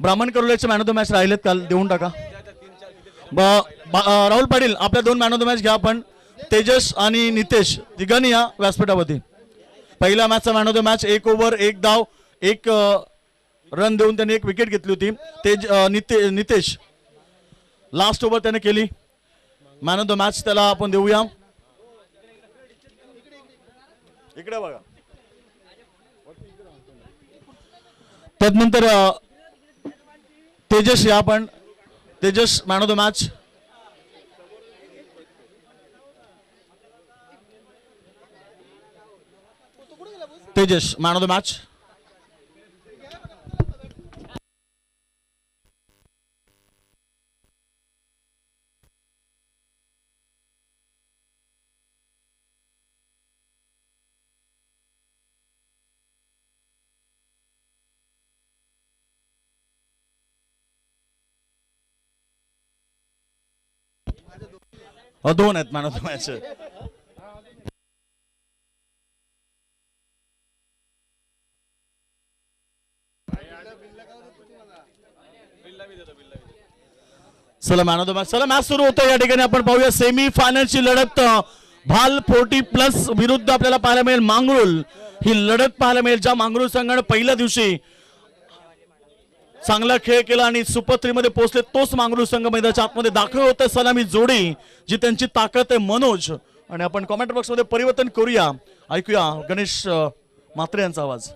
ब्राह्मण करोल्याचे man of the match राहिलेत काल देऊन टाका. राहुल पाटील आपल्या दोन मॅन ऑफ द मॅच घ्या आपण. तेजस आणि नितेश तिघांनी या व्यासपीठावरती. पहिल्या मॅचचा मॅन ऑफ द मॅच एक ओव्हर एक धाव एक रन देऊन त्यांनी एक विकेट घेतली होती. तेज निते नितेश लास्ट ओव्हर त्याने केली. मॅन ऑफ द मॅच त्याला आपण देऊया. इकडे बघा. त्यानंतर तेजस या आपण. Tejas man of the match Tejas man of the match दोन आहेत मॅन ऑफ द मॅच चला मॅन ऑफ द मॅच चला मॅच सुरू होतं या ठिकाणी आपण पाहूया सेमी फायनलची लढत भाल फोर्टी प्लस विरुद्ध आपल्याला पाहायला मिळेल मांगरुल ही लढत पाहायला मिळेल ज्या मांगरुल संघानं पहिल्या दिवशी चांगला खेळ केला आणि सुपर थ्री मध्ये पोहोचले. तोच मांगरू संघ मैदानाच्या आतमध्ये दाखल होत सलामी जोडी जी त्यांची ताकद आहे मनोज. आणि आपण कॉमेंट बॉक्समध्ये परिवर्तन करूया. ऐकूया गणेश मात्रे यांचा आवाज.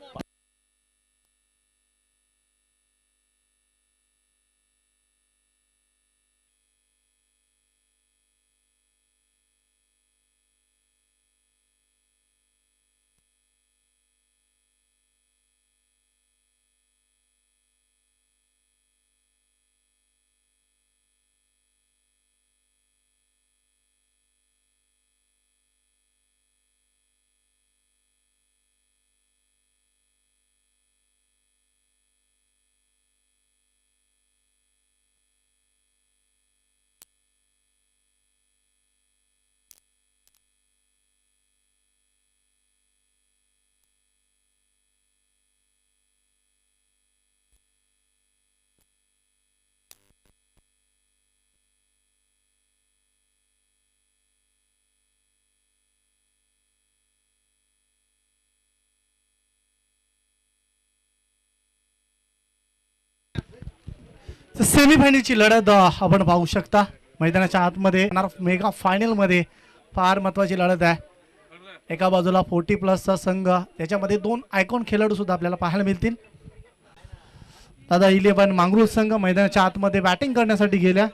सेमीफायनलची लढत आपण पाहू शकता. मैदानाच्या आतमध्ये मेगा फायनलमध्ये फार महत्वाची लढत आहे. एका बाजूला फोर्टी प्लसचा संघ त्याच्यामध्ये दोन आयकॉन खेळाडू सुद्धा आपल्याला पाहायला मिळतील. दादा इलेव्हन मांगरूळ संघ मैदानाच्या आतमध्ये बॅटिंग करण्यासाठी गेल्या.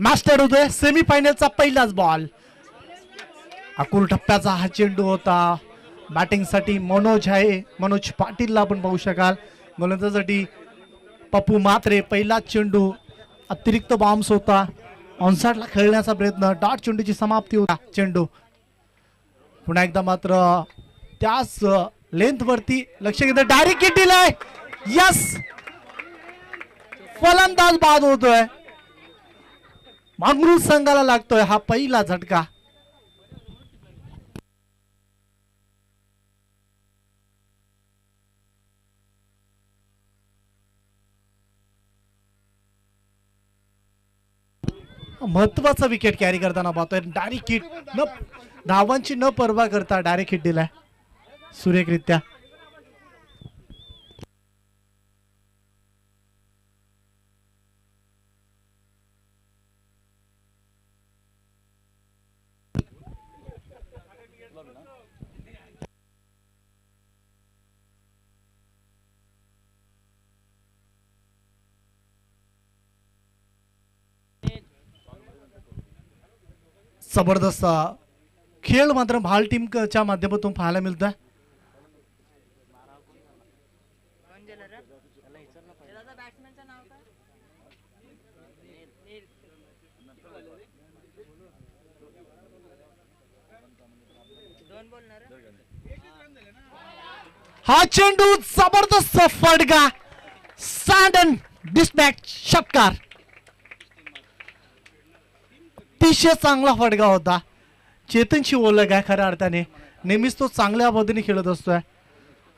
मास्टर होतोय सेमीफायनलचा पहिलाच बॉल अकुल टप्प्याचा हा चेंडू होता. बॅटिंगसाठी मनोज आहे. मनोज पाटीलला आपण पाहू शकाल. गोलंदाजासाठी पप्पू मात्रे पहिला चेंडू. अतिरिक्त बॉम्ब्स होता. ऑनसाटला खेळण्याचा प्रयत्न. डॉट चेंडूची समाप्ती होता. चेंडू. पुन्हा एकदा मात्र त्याच uh, लेंथ वरती लक्ष घेतं डायरेक्ट किट दिलाय. यस फलंदाज बाद होतोय. मांगरूळ संघाला लागतोय हा पहिला झटका. महत्त्वाचा विकेट कॅरी करताना पाहतोय. डायरेक्ट हिट न धावांची न पर्वा करता डायरेक्ट हिट दिलाय. सुरेखरित्या. जबरदस्त. खेळ मात्र भाल टीमच्या माध्यमातून पाहायला मिळतोय. हा चेंडू जबरदस्त फडगा. सँड अँड डिस्पॅच षटकार अतिशय चांगला फटका होता. चेतनशी ओळख आहे खऱ्या अर्थाने? नेहमीच तो चांगल्या पद्धतीने खेळत असतोय.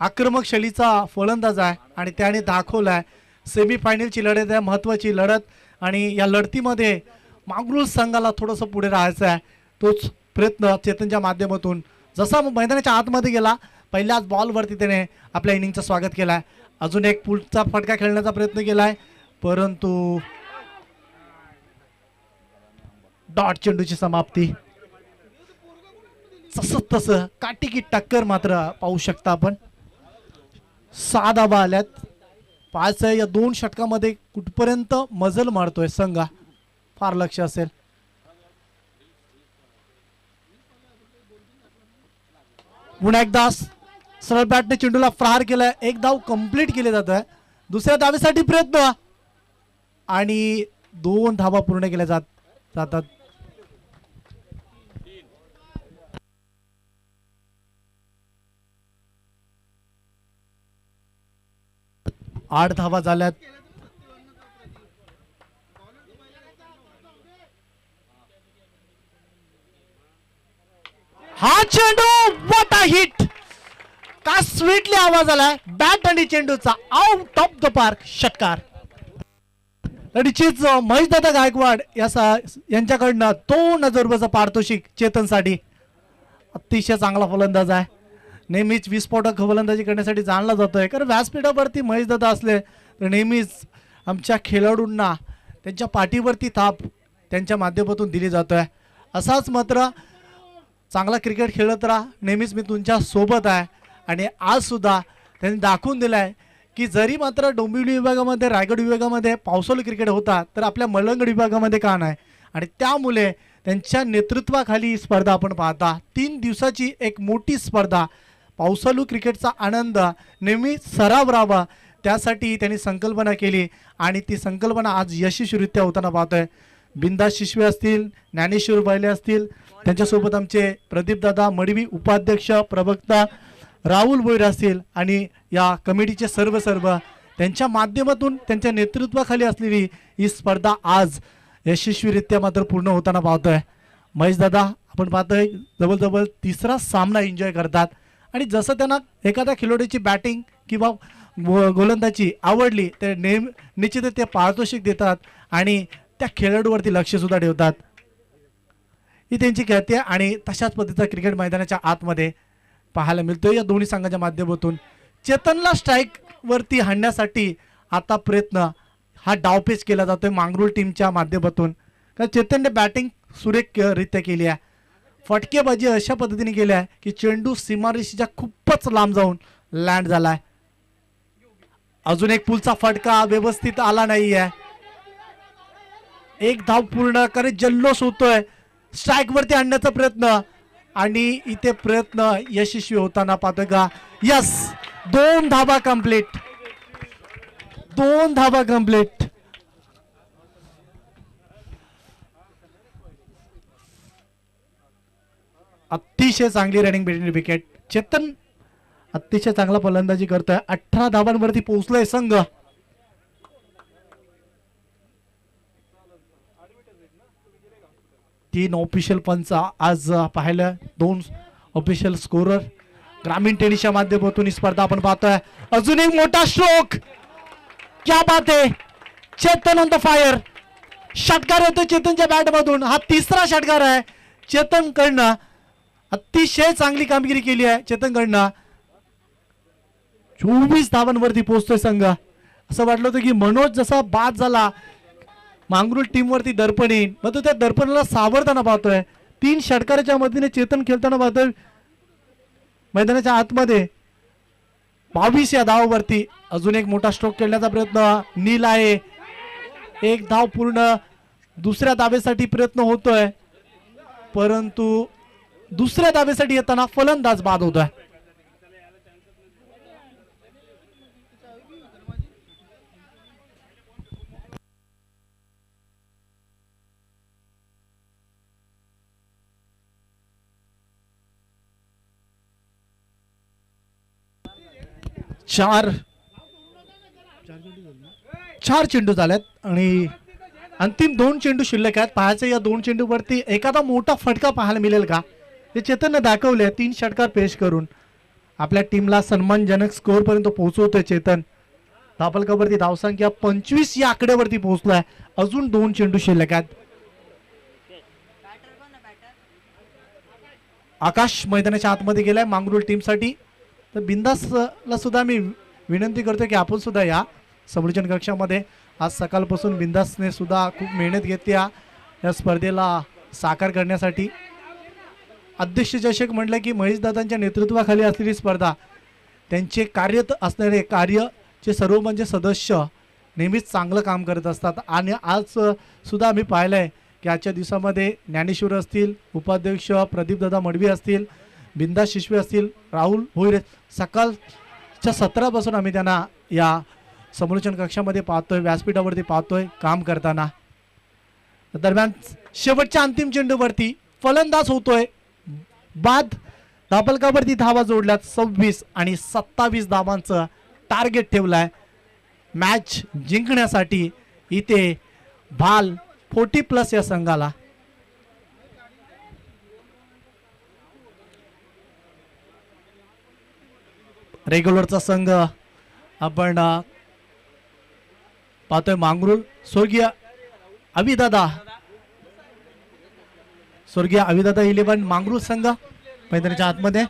आक्रमक शैलीचा फलंदाज आहे आणि त्याने दाखवला आहे सेमीफायनलची लढत आहे महत्त्वाची लढत आणि या लढतीमध्ये मांगरूळ संघाला थोडंसं पुढे राहायचं आहे तोच प्रयत्न चेतनच्या माध्यमातून जसा मैदानाच्या आतमध्ये गेला पहिल्याच बॉलवरती त्याने आपल्या इनिंगचं स्वागत केलं आहे अजून एक पुढचा फटका खेळण्याचा प्रयत्न केला आहे परंतु डॉट चेंडूची समाप्ती. तसंच तसं काटिकी टक्कर मात्र पाहू शकता आपण. सहा धाबा आल्यात. पाच या दोन षटकामध्ये कुठपर्यंत मजल मारतोय संघा? फार लक्ष असेल. पुन्हा एकदा सरळ बॅटने चेंडूला प्रहार केलाय. एक धाव कंप्लीट केले जात आहे दुसऱ्या धावेसाठी प्रयत्न. आणि दोन धावा पूर्ण केल्या जात जातात. आठ धावा झाल्यात. हा चेंडू वॉट अ हिट का स्वीटली आवाज आलाय? बॅट आणि चेंडूचा आउट ऑफ द पार्क षटकार. लढीचीच महेशदादा गायकवाड याचा यांच्याकडनं दोन हजार रुपयाचा पारितोषिक चेतनसाठी. अतिशय चांगला फलंदाज आहे. नेहमीच विस्फोटक फलंदाजी करण्यासाठी जाणला जातो आहे कारण व्यासपीठावरती महेशदादा असले तर नेहमीच आमच्या खेळाडूंना त्यांच्या पाठीवरती थाप त्यांच्या माध्यमातून दिली जातो आहे असाच मात्र चांगला क्रिकेट खेळत राहा. नेहमीच मी तुमच्यासोबत आहे. आणि आजसुद्धा त्यांनी दाखवून दिलं आहे की जरी मात्र डोंबिवली विभागामध्ये रायगड विभागामध्ये पावसाळी क्रिकेट होता तर आपल्या मलंगड विभागामध्ये का नाही? आणि त्यामुळे त्यांच्या नेतृत्वाखाली ही स्पर्धा आपण पाहता. तीन दिवसाची एक मोठी स्पर्धा पावसाळू क्रिकेटचा आनंद नेहमी सराव राहावा. त्यासाठी त्यांनी संकल्पना केली आणि ती संकल्पना आज यशस्वीरित्या होताना पाहतोय. बिंदा शिशवे असतील ज्ञानेश्वर बैले असतील त्यांच्यासोबत आमचे प्रदीपदादा मडवी उपाध्यक्ष प्रवक्ता राहुल भोईर असतील आणि या कमिटीचे सर्व सर्व त्यांच्या माध्यमातून त्यांच्या नेतृत्वाखाली असलेली ही स्पर्धा आज यशस्वीरित्या मात्र पूर्ण होताना पाहतोय. महेश दादा आपण पाहतोय जवळजवळ तिसरा सामना एन्जॉय करतात. आणि जसं त्यांना एखाद्या खेळाडूची बॅटिंग किंवा गो- गोलंदाजी आवडली तर नेम निश्चितच ते पारितोषिक देतात आणि त्या खेळाडूवरती लक्षसुद्धा ठेवतात. ही त्यांची खेळती आहे आणि तशाच पद्धतीचा क्रिकेट मैदानाच्या आतमध्ये पाहायला मिळतो या दोन्ही संघाच्या माध्यमातून चेतनला स्ट्राईकवरती हाणण्यासाठी आता प्रयत्न हा डावपेच केला जातोय मांगरूळ टीमच्या माध्यमातून. कारण चेतनने बॅटिंग सुरेख रित्या केली आहे. फटकेबाजी अशा पद्धतीने केली आहे की चेंडू सीमारेषेच्या खूपच लांब जाऊन लँड झालाय. अजून एक पुलचा फटका व्यवस्थित आला नाही आहे एक धाव पूर्ण करे जल्लोष होतोय. स्ट्राईक वरती आणण्याचा प्रयत्न. आणि इथे प्रयत्न यशस्वी होताना पाहतोय का? यस दोन धाबा कंप्लीट दोन धाबा कंप्लीट अतिशय चांगली रनिंग भेटली विकेट चेतन अतिशय चांगला फलंदाजी करतोय. अठरा धावांवरती पोहोचलोय संघ. तीन ऑफिशियल पंच आज पाहिलं. दोन ऑफिशियल स्कोरर ग्रामीण टेनिसच्या माध्यमातून ही स्पर्धा आपण पाहतोय. अजून एक मोठा स्ट्रोक क्या बात आहे. चेतन ऑन द फायर षटकार येतो चेतनच्या बॅट मधून. हा तिसरा षटकार आहे. चेतन कडनं अतिशय चांगली कामगिरी केली आहे चेतनकडनं चोवीस धावांवरती पोहोचतोय संघ. असं वाटलं होतं की मनोज जसा बाद झाला मांगरूळ टीमवरती दर्पण येईन मग तो त्या दर्पणाला सावरताना पाहतोय. तीन षटकाराच्या मदतीने चेतन खेळताना पाहतोय. मैदानाच्या आतमध्ये बावीस या धावावरती. अजून एक मोठा स्ट्रोक खेळण्याचा प्रयत्न. नील आहे. एक धाव पूर्ण दुसऱ्या धावेसाठी प्रयत्न होतोय. परंतु दुसऱ्या दावेसाठी येताना फलंदाज बाद होतोय. चार. चार चेंडू झाल्यात आणि अंतिम दोन चेंडू शिल्लक आहेत. पाहायचं या दोन चेंडूवरती एखादा मोठा फटका पाहायला मिळेल का? ते चेतननं दाखवले तीन षटकार पेश करून. आपल्या टीमला सन्मानजनक स्कोअरपर्यंत पोहोचवतोय चेतन. धापलकावरती धावसंख्या पंचवीस या आकड्यावरती पोहोचलाय. अजून दोन चेंडू शिल्लक आहेत. आकाश मैदानाच्या आतमध्ये गेलाय मांगरूळ टीमसाठी. तर बिंदासला सुद्धा मी विनंती करतो की आपण सुद्धा या संरक्षण कक्षामध्ये. आज सकाळपासून बिंदासने सुद्धा खूप मेहनत घेतली या या स्पर्धेला साकार करण्यासाठी. अध्यक्ष चषक म्हटलं की महेशदादांच्या नेतृत्वाखाली असलेली स्पर्धा त्यांचे कार्यत असणारे कार्यचे सर्व म्हणजे सदस्य नेहमीच चांगलं काम करत असतात. आणि आज सुद्धा आम्ही पाहिलं आहे की आजच्या दिवसामध्ये ज्ञानेश्वर असतील उपाध्यक्ष प्रदीपदादा मडवी असतील बिंदा शिशवे असतील राहुल भोईरे सकाळच्या सतरापासून आम्ही त्यांना या समलोचन कक्षामध्ये पाहतोय व्यासपीठावरती पाहतोय काम करताना. दरम्यान शेवटच्या अंतिम चेंडूवरती फलंदाज होतोय. बाद धापलकावरती धावा जोडल्यात सव्वीस आणि सत्तावीस धावांचं टार्गेट ठेवलंय. मॅच जिंकण्यासाठी इथे भाल फोर्टी प्लस या संघाला. रेग्युलरचा संघ आपण पाहतोय मांगरूळ. स्वर्गीय अभिदादा स्वर्गीय अभिदादा इलेव्हन मांगरूळ संघ मैदानाच्या आतमध्ये.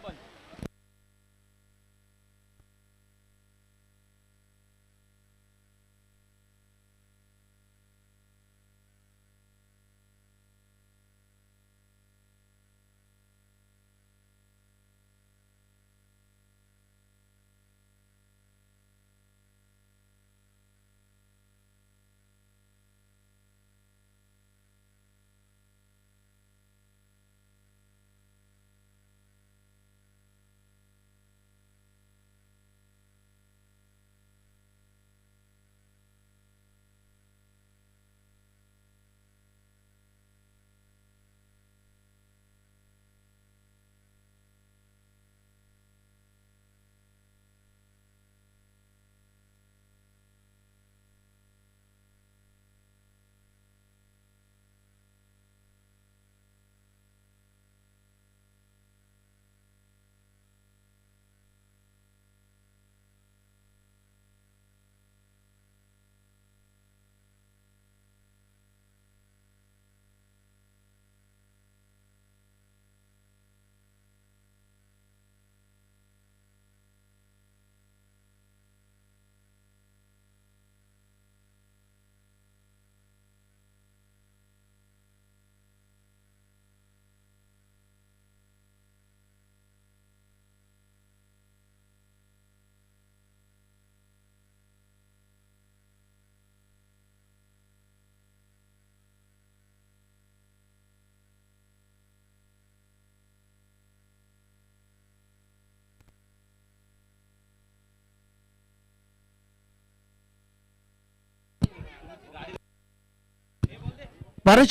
बारा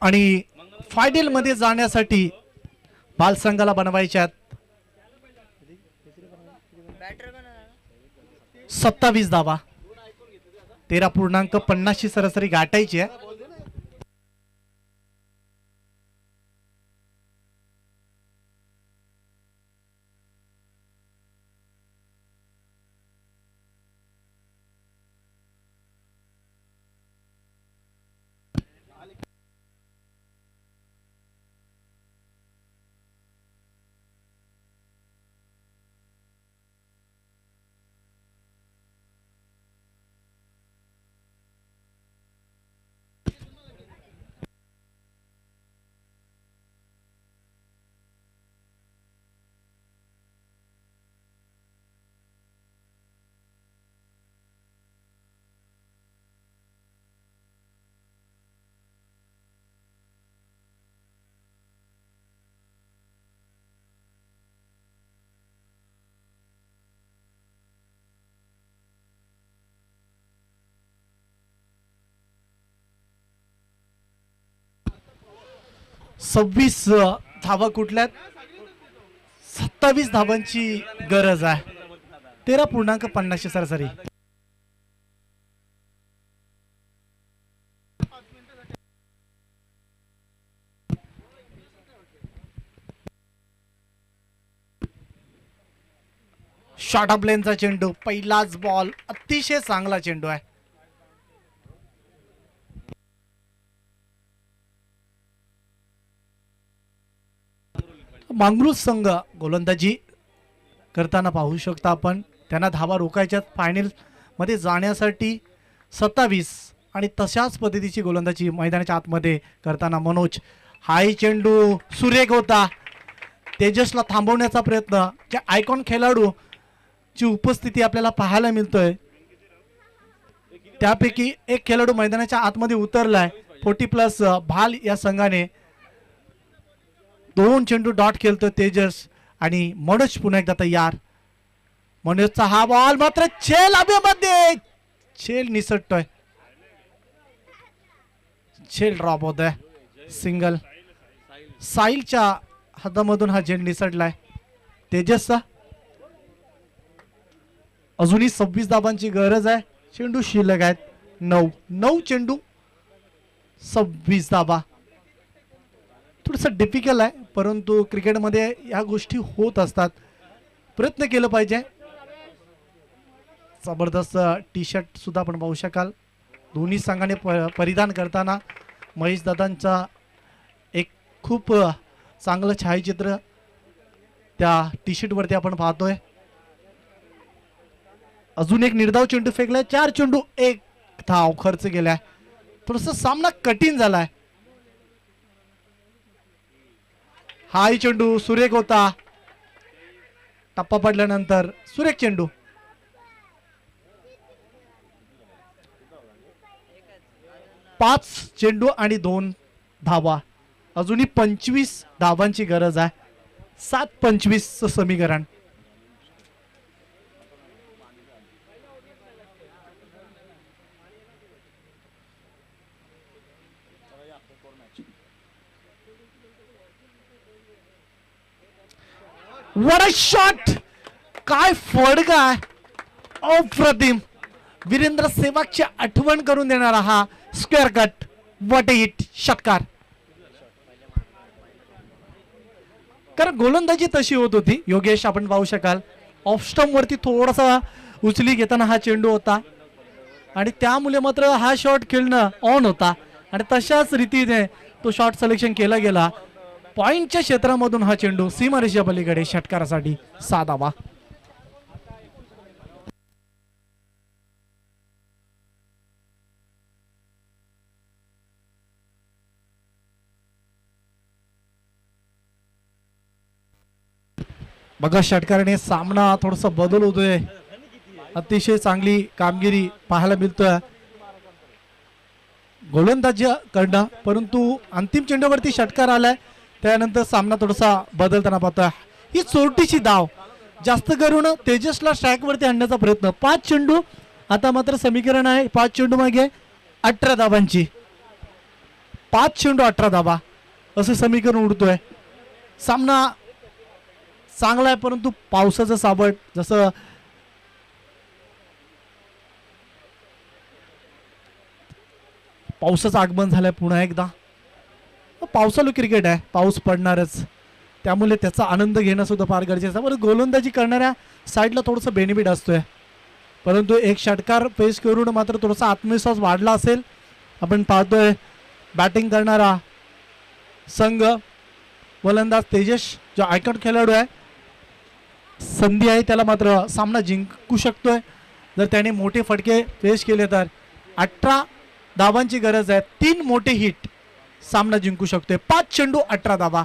आणि फायनलमध्ये जाण्यासाठी बाल संघाला बनवायच्यात सत्तावीस धावा. तेरा पूर्णांक पन्नासची सरासरी गाठायची आहे. सव्वीस धावा कुठल्यात? सत्तावीस धाबांची गरज आहे. तेरा पूर्णांक पन्नासशे सरासरी. शॉर्ट ऑफ लेनचा चेंडू पहिलाच बॉल अतिशय चांगला चेंडू आहे. मांगरूज संघ गोलंदाजी करताना पाहू शकता आपण. त्यांना धावा रोखायच्या फायनलमध्ये जाण्यासाठी सत्तावीस आणि तशाच पद्धतीची गोलंदाजी मैदानाच्या आतमध्ये करताना मनोज. हाय चेंडू सुरेख होता. तेजसला थांबवण्याचा प्रयत्न. जे आयकॉन खेळाडू ची उपस्थिती आपल्याला पाहायला मिळतोय. त्यापैकी एक खेळाडू मैदानाच्या आतमध्ये उतरलाय. फोर्टी प्लस भाल या संघाने दोन चेंडू डॉट खेळतो तेजस आणि मनोज पुन्हा एकदा तयार. मनोजचा हा बॉल मात्र छेल हवेमध्ये छेल निसटतोय. छेल ड्रॉप होत आहे सिंगल. साईलच्या हातामधून हा झेंड निसटलाय. तेजसचा. अजूनही सव्वीस दाबांची गरज आहे. चेंडू शिल्लक आहेत. नऊ. नऊ चेंडू. सव्वीस दाबा थोडंसं डिफिकल्ट आहे. परंतु क्रिकेटमध्ये या गोष्टी होत असतात. प्रयत्न केलं पाहिजे. जबरदस्त टी शर्ट सुद्धा आपण पाहू शकाल. दोन्ही संघाने प परिधान करताना महेश दादांचा एक खूप चांगलं छायाचित्र त्या टी शर्टवरती आपण पाहतोय. अजून एक निर्धाव चेंडू फेकलाय. चार चेंडू एक धाव खर्च गेलाय थोडस सामना कठीण झालाय. हाही चेंडू सुरेख होता. टप्पा पडल्यानंतर सुरेख चेंडू. पाच चेंडू आणि दोन धावा. अजूनही पंचवीस धावांची गरज आहे. सात पंचवीसचं समीकरण. वड शॉट काय फडका अप्रतिम वीरेंद्र सेवागची आठवण करून देणारा हा स्क्वेअर कट वट हिट षटकार. कारण गोलंदाजी तशी होत होती. योगेश आपण पाहू शकाल. ऑफ वरती थोडासा उचली घेताना हा चेंडू होता. आणि त्यामुळे मात्र हा शॉट खेळणं ऑन होता. आणि तशाच रीतीने तो शॉट सिलेक्शन केला गेला. पॉईंटच्या क्षेत्रामधून हा चेंडू सीमारेषा पलीकडे षटकारासाठी साधावा. बघा षटकाराने सामना थोडासा बदल होतोय. अतिशय चांगली कामगिरी पाहायला मिळतोय. गोलंदाजी करणं परंतु अंतिम चेंडूवरती षटकार आलाय. त्यानंतर सामना थोडासा बदलताना पाहतोय. ही चोरटीची धाव. जास्त करून तेजसला स्ट्राईक वरती आणण्याचा प्रयत्न. पाच चेंडू आता मात्र समीकरण आहे. पाच चेंडू मागे अठरा धाबांची पाच चेंडू अठरा धाबा असं समीकरण उडतोय. सामना चांगला आहे परंतु पावसाचं साबट जसं पावसाचं आगमन झालंय पुन्हा एकदा. पावसाळू क्रिकेट आहे. पाऊस पडणारच. त्यामुळे त्याचा आनंद घेणं सुद्धा फार गरजेचं आहे. बरं गोलंदाजी करणाऱ्या साईडला थोडंसं बेनिफिट असतोय. परंतु एक षटकार फेस करून मात्र थोडासा आत्मविश्वास वाढला असेल. आपण पाहतोय बॅटिंग करणारा संघ गोलंदाज तेजस जो आयकॉन खेळाडू आहे. संधी आहे त्याला मात्र सामना जिंकू शकतोय. जर त्याने मोठे फटके फेस केले तर. अठरा धावांची गरज आहे. तीन मोठे हिट सामना जिंकू शकतोय. पाच चेंडू अठरा धावा.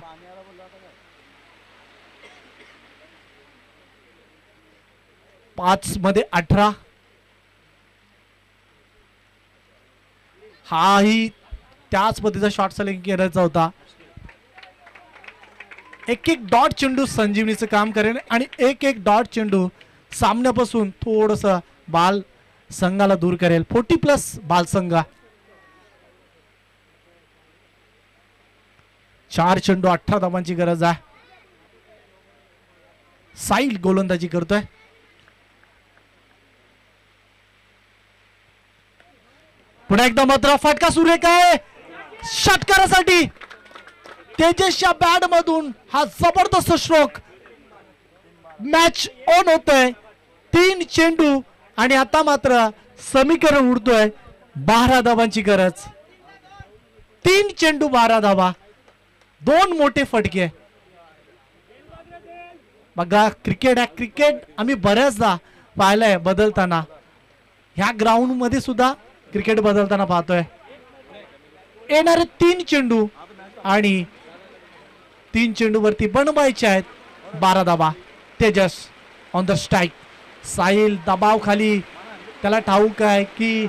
पाच मध्ये अठरा. हाही त्याच पद्धतीचा शॉर्ट सेलिंग करायचा होता. एक एक डॉट चेंडू संजीवनीचं काम करेल आणि एक एक डॉट चेंडू सामन्यापासून थोडस बाल संघाला दूर करेल. फोर्टी प्लस बाल संघ चार चेंडू अठरा धावांची गरज आहे. साईल गोलंदाजी करतोय. पुन्हा एकदा मात्र फटका सुरेख आहे षटकारासाठी. तेजसच्या बॅट मधून हा जबरदस्त स्ट्रोक मॅच ऑन होतोय. तीन चेंडू आणि आता मात्र समीकरण उडतोय बारा धावांची गरज. तीन चेंडू बारा धावा. दोन मोठे फटके. बघा क्रिकेट आहे क्रिकेट आम्ही बऱ्याचदा पाहिलंय बदलताना. ह्या ग्राउंडमध्ये सुद्धा क्रिकेट बदलताना पाहतोय. येणारे तीन चेंडू आणि तीन चेंडूवरती बनवायचे आहेत बारा धाबा Tejas on the strike Sahil दबाव खाली त्याला ठाऊक आहे की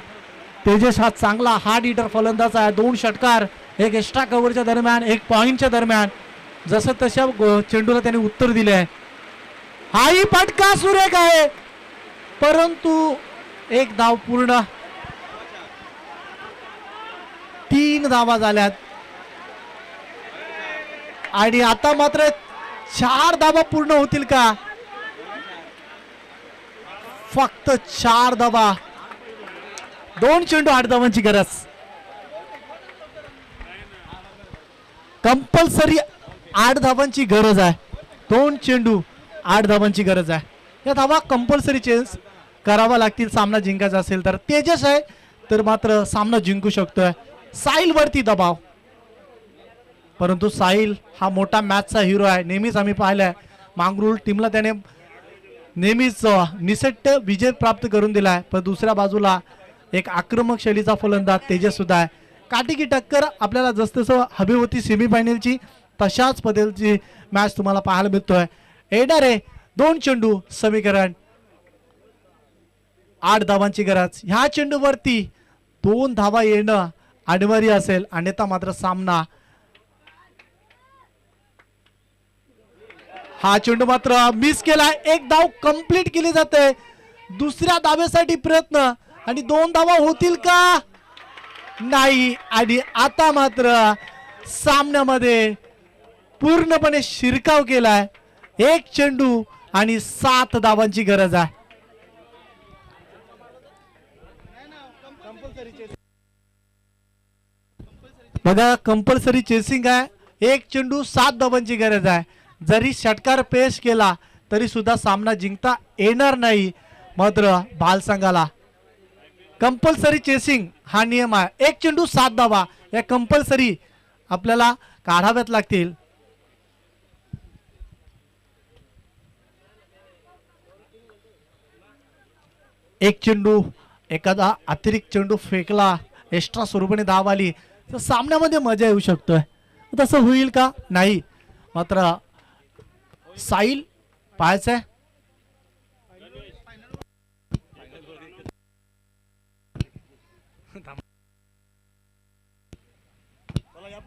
तेजस हा चांगला हार्ड हिटर फलंदाज आहे. दोन षटकार. एक एक्स्ट्रा कव्हरच्या दरम्यान एक पॉईंटच्या दरम्यान जसं तशा चेंडूला त्याने उत्तर दिले आहे हाही फटका सुरेख आहे. परंतु एक धाव पूर्ण. तीन धावा झाल्यात. आणि आता मात्र चार धावा पूर्ण होतील का? फक्त चार धावा. दोन चेंडू आठ धावांची गरज. कंपल्सरी आठ धावांची गरज आहे. दोन चेंडू आठ धावांची गरज आहे. या धावा कंपल्सरी चेंज करावा लागतील सामना जिंकायचा असेल तर. तेजस आहे तर मात्र सामना जिंकू शकतोय. साहिल वरती दबाव. परंतु साहिल हा मोठा मॅचचा हिरो आहे. नेहमीच आम्ही पाहिलाय. मांगरूळ टीमला त्याने नेहमीच निसट्ट विजय प्राप्त करून दिलाय. पण दुसऱ्या बाजूला एक आक्रमक शैलीचा फलंदाज तेजस सुद्धा आहे. काटेकी टक्कर आपल्याला जसजसं हवी होती सेमीफायनलची तशाच पद्धतीची मॅच तुम्हाला पाहायला मिळतोय. येणार आहे दोन चेंडू समीकरण. आठ धावांची गरज. ह्या चेंडूवरती दोन धावा येणं अनिवार्य असेल. अन्यथा मात्र सामना. हा चेंडू मात्र मिस केला एक धाव कंप्लीट केली जाते. दुसऱ्या धावेसाठी प्रयत्न. आणि दोन धावा होतील का? नाही आणि आता मात्र सामन्यामध्ये पूर्णपणे शिरकाव केलाय. एक चेंडू आणि सात धावांची गरज आहे. बघा कंपल्सरी चेसिंग आहे. एक चेंडू सात धावांची गरज आहे. जरी षटकार पेश केला तरी सुद्धा सामना जिंकता येणार नाही. मात्र बालसंघाला कंपल्सरी चेसिंग हा नियम आहे. एक चेंडू सात धावा. या कंपल्सरी आपल्याला काढाव्यात लागतील. एक चेंडू एखादा अतिरिक्त चेंडू फेकला एक्स्ट्रा स्वरूपाने धाव आली तर सामन्यामध्ये मजा येऊ शकतोय. तसं होईल का? नाही. मात्र साईल पाहायचंय.